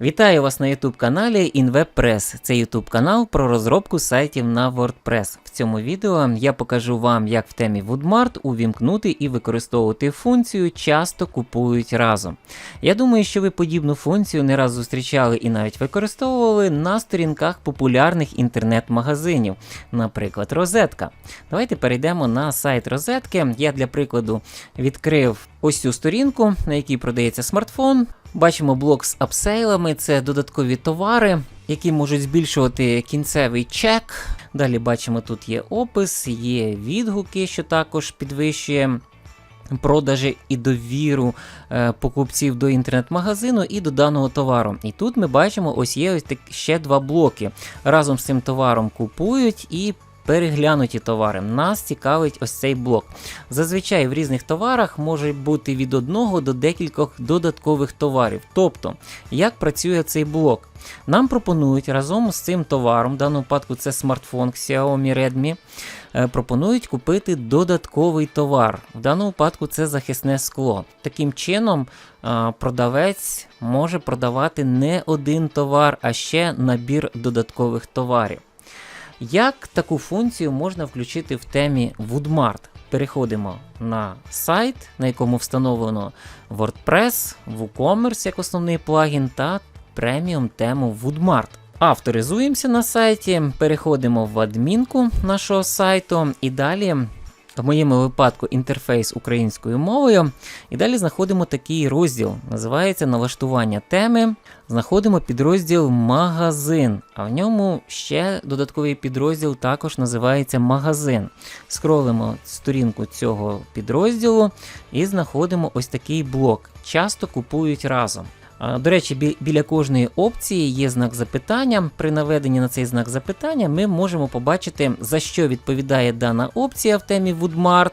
Вітаю вас на YouTube каналі InWebPress. Це YouTube канал про розробку сайтів на WordPress. В цьому відео я покажу вам, як в темі Woodmart увімкнути і використовувати функцію часто купують разом. Я думаю, що ви подібну функцію не раз зустрічали і навіть використовували на сторінках популярних інтернет-магазинів, наприклад, розетка. Давайте перейдемо на сайт розетки. Я для прикладу відкрив ось цю сторінку, на якій продається смартфон. Бачимо блок з апсейлами, це додаткові товари, які можуть збільшувати кінцевий чек. Далі бачимо, тут є опис, є відгуки, що також підвищує продажі і довіру е, покупців до інтернет-магазину і до даного товару. І тут ми бачимо, ось є ось так, ще два блоки. Разом з цим товаром купують і переглянуті товари. Нас цікавить ось цей блок. Зазвичай в різних товарах може бути від одного до декількох додаткових товарів. Тобто, як працює цей блок? Нам пропонують разом з цим товаром, в даному випадку це смартфон Xiaomi Redmi, е, пропонують купити додатковий товар. В даному випадку це захисне скло. Таким чином, е, продавець може продавати не один товар, а ще набір додаткових товарів. Як таку функцію можна включити в темі Woodmart? Переходимо на сайт, на якому встановлено WordPress, WooCommerce як основний плагін та преміум тему Woodmart. Авторизуємося на сайті, переходимо в адмінку нашого сайту і далі. В моєму випадку інтерфейс українською мовою. І далі знаходимо такий розділ. Називається налаштування теми. Знаходимо підрозділ магазин, а в ньому ще додатковий підрозділ також називається магазин. Скролимо сторінку цього підрозділу і знаходимо ось такий блок. Часто купують разом. До речі, біля кожної опції є знак запитання. При наведенні на цей знак запитання ми можемо побачити, за що відповідає дана опція в темі Woodmart,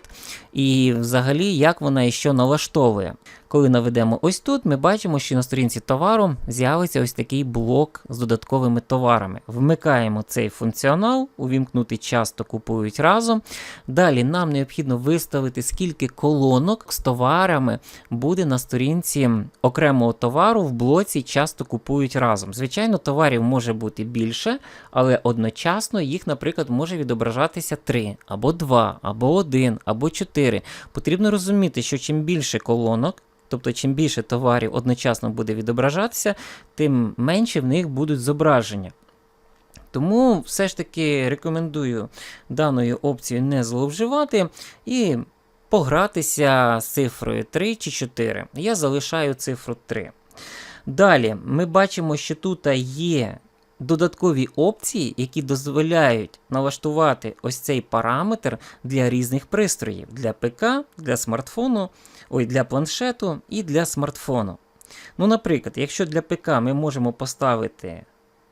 і взагалі як вона і що налаштовує. Коли наведемо ось тут, ми бачимо, що на сторінці товару з'явиться ось такий блок з додатковими товарами. Вмикаємо цей функціонал, увімкнути часто купують разом. Далі нам необхідно виставити, скільки колонок з товарами буде на сторінці окремого товару в блоці часто купують разом. Звичайно, товарів може бути більше, але одночасно їх, наприклад, може відображатися 3, або 2, або 1, або 4. Потрібно розуміти, що чим більше колонок, Тобто, чим більше товарів одночасно буде відображатися, тим менше в них будуть зображення. Тому все ж таки рекомендую даною опцією не зловживати і погратися з цифрою 3 чи 4. Я залишаю цифру 3. Далі ми бачимо, що тут є додаткові опції, які дозволяють налаштувати ось цей параметр для різних пристроїв: для ПК, для смартфону, ой, для планшету і для смартфону. Ну, наприклад, якщо для ПК ми можемо поставити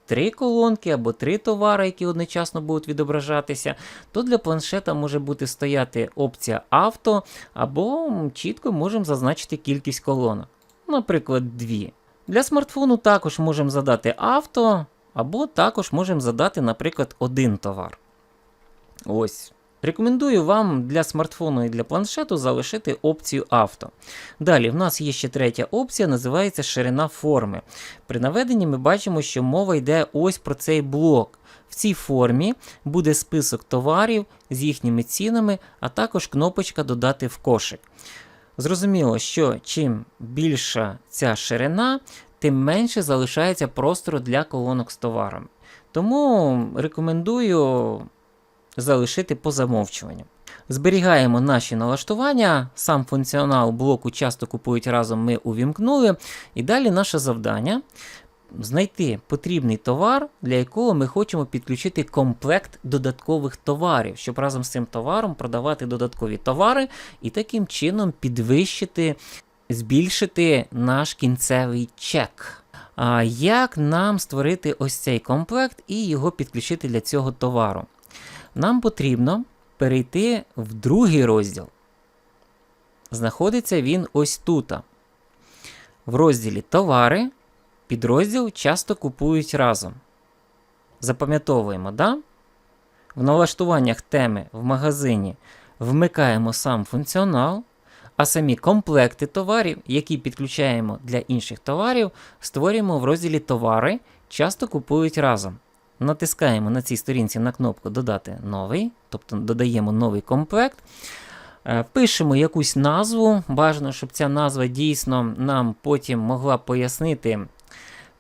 три колонки або три товари, які одночасно будуть відображатися, то для планшета може бути стояти опція авто, або чітко можемо зазначити кількість колонок. Наприклад, дві. Для смартфону також можемо задати авто, або також можемо задати, наприклад, один товар. Ось. Рекомендую вам для смартфону і для планшету залишити опцію авто. Далі, в нас є ще третя опція, називається ширина форми. При наведенні ми бачимо, що мова йде ось про цей блок. В цій формі буде список товарів з їхніми цінами, а також кнопочка Додати в кошик. Зрозуміло, що чим більша ця ширина, тим менше залишається простору для колонок з товарами. Тому рекомендую залишити по замовчуванню. Зберігаємо наші налаштування, сам функціонал блоку часто купують разом, ми увімкнули. І далі наше завдання знайти потрібний товар, для якого ми хочемо підключити комплект додаткових товарів, щоб разом з цим товаром продавати додаткові товари і таким чином підвищити, збільшити наш кінцевий чек. Як нам створити ось цей комплект і його підключити для цього товару? Нам потрібно перейти в другий розділ. Знаходиться він ось тут. В розділі Товари підрозділ часто купують разом. Запам'ятовуємо, да? В налаштуваннях теми в магазині вмикаємо сам функціонал, а самі комплекти товарів, які підключаємо для інших товарів, створюємо в розділі Товари, часто купують разом. Натискаємо на цій сторінці на кнопку Додати новий, тобто додаємо новий комплект. Е, Пишемо якусь назву. Бажано, щоб ця назва дійсно нам потім могла пояснити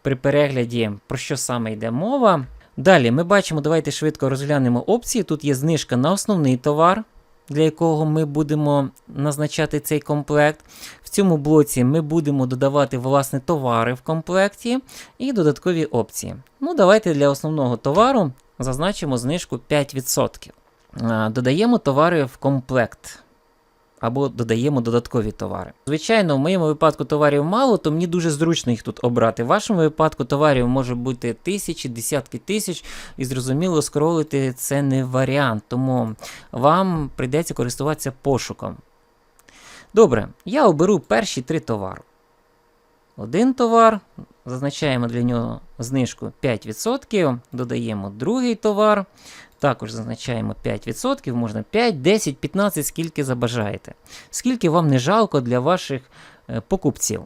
при перегляді, про що саме йде мова. Далі ми бачимо, давайте швидко розглянемо опції. Тут є знижка на основний товар, для якого ми будемо назначати цей комплект. В цьому блоці ми будемо додавати власне товари в комплекті і додаткові опції. Ну, давайте для основного товару зазначимо знижку 5%. Додаємо товари в комплект. Або додаємо додаткові товари. Звичайно, в моєму випадку товарів мало, то мені дуже зручно їх тут обрати. В вашому випадку товарів може бути тисячі, десятки тисяч, і зрозуміло, скролити це не варіант, тому вам прийдеться користуватися пошуком. Добре, я оберу перші три товари. Один товар, зазначаємо для нього знижку 5%, додаємо другий товар, також зазначаємо 5%, можна 5, 10, 15, скільки забажаєте. Скільки вам не жалко для ваших е, покупців.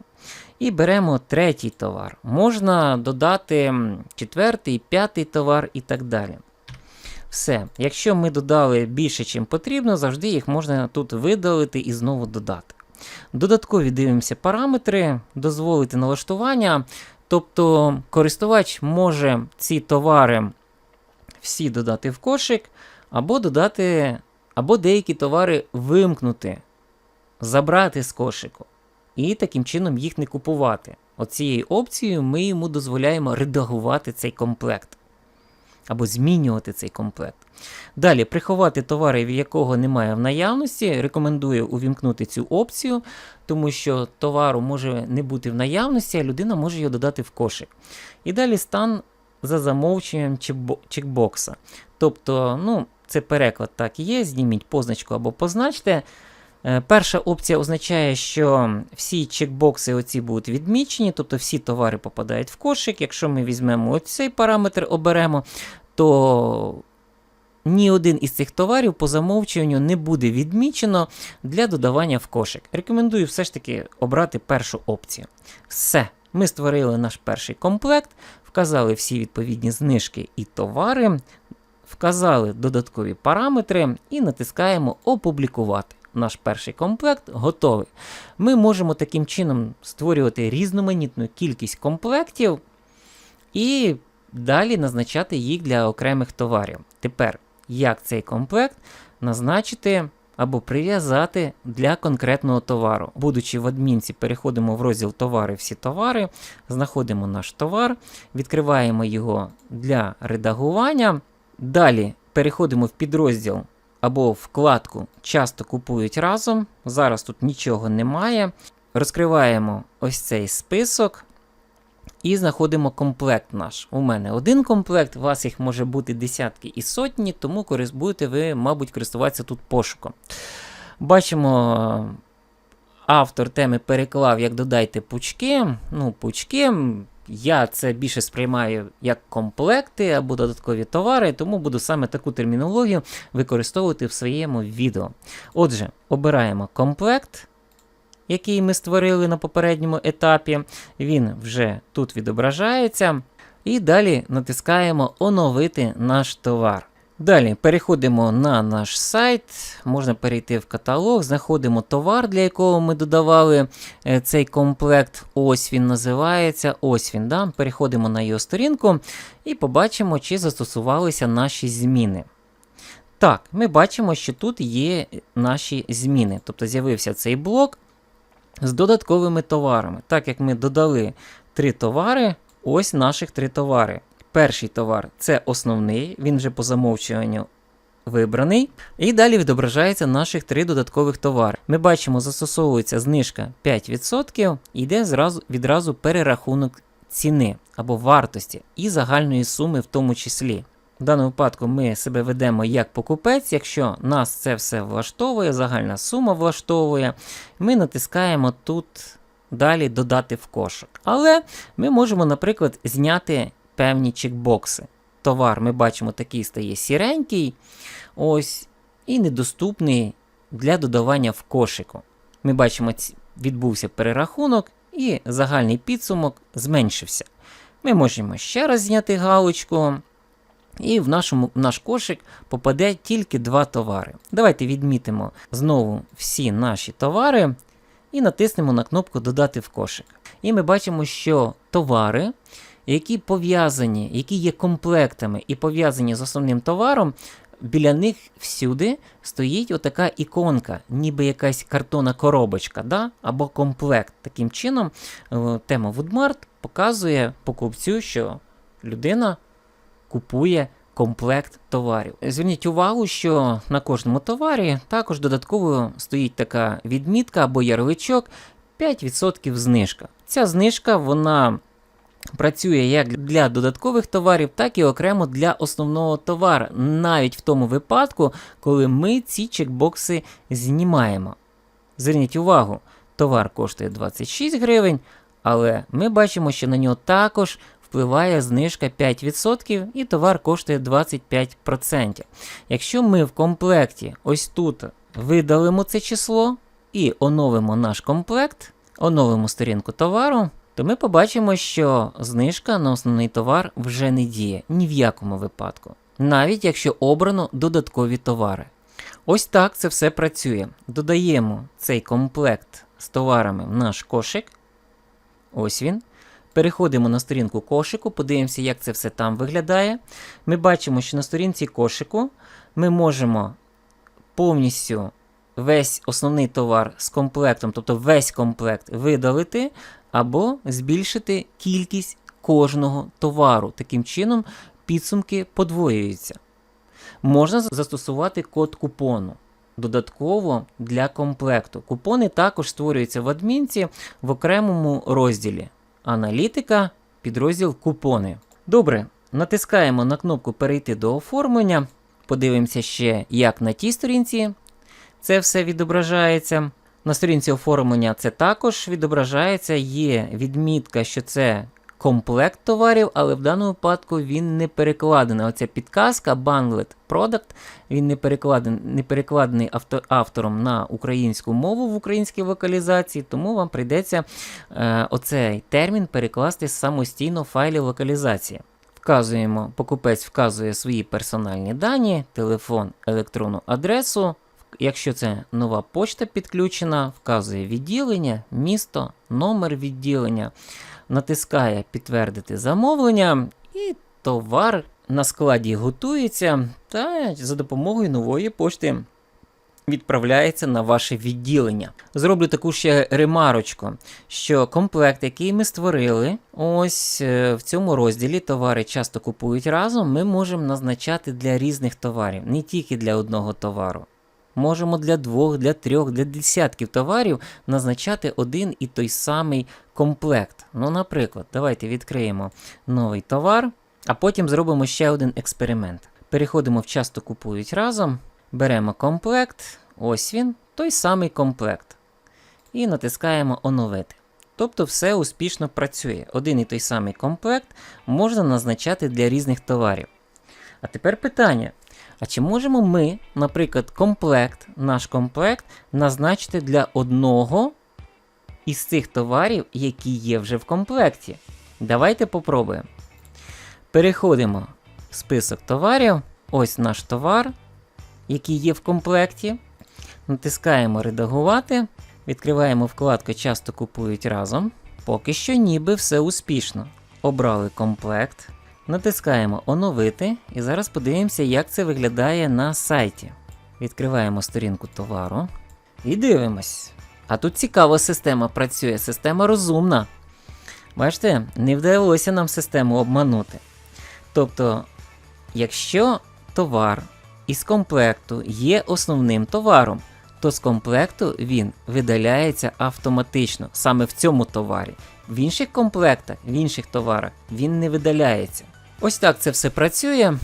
І беремо третій товар. Можна додати четвертий, п'ятий товар і так далі. Все. Якщо ми додали більше, ніж потрібно, завжди їх можна тут видалити і знову додати. Додаткові дивимося параметри, дозволити налаштування. Тобто користувач може ці товари всі додати в кошик, або додати, або деякі товари вимкнути, забрати з кошику. І таким чином їх не купувати. Оцією опцією ми йому дозволяємо редагувати цей комплект. Або змінювати цей комплект. Далі, приховати товари, в якого немає в наявності, рекомендую увімкнути цю опцію, тому що товару може не бути в наявності, а людина може його додати в кошик. І далі стан за замовченням чекбокса. Тобто, ну, це переклад так і є, зніміть позначку або позначте. Е, Перша опція означає, що всі чекбокси оці будуть відмічені, тобто всі товари попадають в кошик. Якщо ми візьмемо оцей параметр, оберемо, то ні один із цих товарів по замовчуванню не буде відмічено для додавання в кошик. Рекомендую все ж таки обрати першу опцію. Все, ми створили наш перший комплект, вказали всі відповідні знижки і товари, вказали додаткові параметри і натискаємо Опублікувати. Наш перший комплект готовий. Ми можемо таким чином створювати різноманітну кількість комплектів і далі назначати їх для окремих товарів. Тепер, як цей комплект назначити або прив'язати для конкретного товару. Будучи в адмінці, переходимо в розділ Товари, всі товари, знаходимо наш товар, відкриваємо його для редагування. Далі переходимо в підрозділ або вкладку Часто купують разом. Зараз тут нічого немає. Розкриваємо ось цей список. І знаходимо комплект наш. У мене один комплект, у вас їх може бути десятки і сотні, тому будете ви, мабуть, користуватися тут пошуком. Бачимо, автор теми переклав, як додайте пучки. Ну, пучки. Я це більше сприймаю як комплекти або додаткові товари, тому буду саме таку термінологію використовувати в своєму відео. Отже, обираємо комплект який ми створили на попередньому етапі. Він вже тут відображається. І далі натискаємо Оновити наш товар. Далі переходимо на наш сайт, можна перейти в каталог, знаходимо товар, для якого ми додавали е, цей комплект. Ось він називається. Ось він. Да? Переходимо на його сторінку і побачимо, чи застосувалися наші зміни. Так, ми бачимо, що тут є наші зміни. Тобто з'явився цей блок з додатковими товарами. Так як ми додали три товари, ось наших три товари. Перший товар це основний, він вже по замовчуванню вибраний. І далі відображається наших три додаткових товари. Ми бачимо, застосовується знижка 5%, і йде зразу, відразу перерахунок ціни або вартості і загальної суми в тому числі. В даному випадку ми себе ведемо як покупець, якщо нас це все влаштовує, загальна сума влаштовує, ми натискаємо тут далі додати в кошик. Але ми можемо, наприклад, зняти певні чекбокси. Товар ми бачимо, такий стає сіренький, ось, і недоступний для додавання в кошику. Ми бачимо, відбувся перерахунок і загальний підсумок зменшився. Ми можемо ще раз зняти галочку, і в, нашому, наш кошик попаде тільки два товари. Давайте відмітимо знову всі наші товари і натиснемо на кнопку Додати в кошик. І ми бачимо, що товари, які пов'язані, які є комплектами і пов'язані з основним товаром, біля них всюди стоїть отака іконка, ніби якась картонна коробочка, да? або комплект. Таким чином, е, тема Woodmart показує покупцю, що людина купує комплект товарів. Зверніть увагу, що на кожному товарі також додатково стоїть така відмітка або ярличок 5% знижка. Ця знижка вона працює як для додаткових товарів, так і окремо для основного товару, навіть в тому випадку, коли ми ці чекбокси знімаємо. Зверніть увагу, товар коштує 26 гривень, але ми бачимо, що на нього також впливає знижка 5% і товар коштує 25%. Якщо ми в комплекті ось тут видалимо це число і оновимо наш комплект, оновимо сторінку товару, то ми побачимо, що знижка на основний товар вже не діє ні в якому випадку, навіть якщо обрано додаткові товари. Ось так це все працює. Додаємо цей комплект з товарами в наш кошик. Ось він. Переходимо на сторінку кошику, подивимося, як це все там виглядає. Ми бачимо, що на сторінці кошику ми можемо повністю весь основний товар з комплектом, тобто весь комплект, видалити або збільшити кількість кожного товару. Таким чином, підсумки подвоюються. Можна застосувати код купону. Додатково для комплекту. Купони також створюються в адмінці в окремому розділі. Аналітика, підрозділ купони. Добре, натискаємо на кнопку Перейти до оформлення. Подивимося ще, як на тій сторінці це все відображається. На сторінці оформлення це також відображається. Є відмітка, що це комплект товарів, але в даному випадку він не перекладений. Оця підказка Bundled Product, він не перекладений, не перекладений авто, автором на українську мову в українській локалізації, тому вам прийдеться е, оцей термін перекласти самостійно в файлі локалізації. Вказуємо, покупець вказує свої персональні дані, телефон, електронну адресу. Якщо це нова почта підключена, вказує відділення, місто, номер відділення, натискає підтвердити замовлення, і товар на складі готується та за допомогою нової пошти відправляється на ваше відділення. Зроблю таку ще ремарочку, що комплект, який ми створили, ось е, в цьому розділі товари часто купують разом, ми можемо назначати для різних товарів, не тільки для одного товару. Можемо для двох, для трьох, для десятків товарів назначати один і той самий комплект. Ну, наприклад, давайте відкриємо новий товар, а потім зробимо ще один експеримент. Переходимо в часто купують разом, беремо комплект, ось він, той самий комплект. І натискаємо оновити. Тобто все успішно працює. Один і той самий комплект можна назначати для різних товарів. А тепер питання. А чи можемо ми, наприклад, комплект, наш комплект, назначити для одного із цих товарів, які є вже в комплекті? Давайте попробуємо. Переходимо в список товарів. Ось наш товар, який є в комплекті. Натискаємо Редагувати. Відкриваємо вкладку Часто купують разом. Поки що ніби все успішно. Обрали комплект. Натискаємо Оновити і зараз подивимося, як це виглядає на сайті. Відкриваємо сторінку товару і дивимось. А тут цікава система працює, система розумна. Бачите, не вдалося нам систему обманути. Тобто, якщо товар із комплекту є основним товаром, то з комплекту він видаляється автоматично саме в цьому товарі. В інших комплектах, в інших товарах він не видаляється. Ось так це все працює.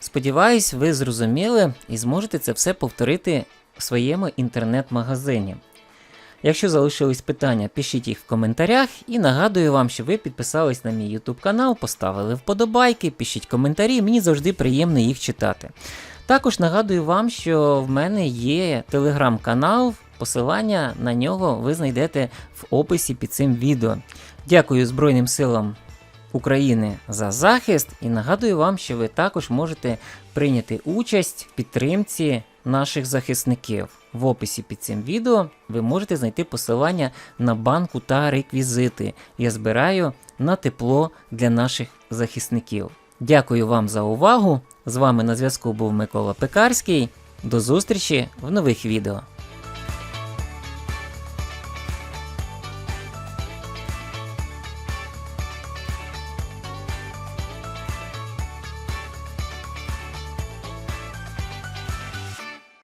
Сподіваюсь, ви зрозуміли і зможете це все повторити в своєму інтернет-магазині. Якщо залишились питання, пишіть їх в коментарях і нагадую вам, що ви підписались на мій YouTube канал, поставили вподобайки, пишіть коментарі, мені завжди приємно їх читати. Також нагадую вам, що в мене є телеграм-канал, Посилання на нього ви знайдете в описі під цим відео. Дякую Збройним силам України за захист і нагадую вам, що ви також можете прийняти участь в підтримці наших захисників. В описі під цим відео ви можете знайти посилання на банку та реквізити. Я збираю на тепло для наших захисників. Дякую вам за увагу. З вами на зв'язку був Микола Пекарський. До зустрічі в нових відео.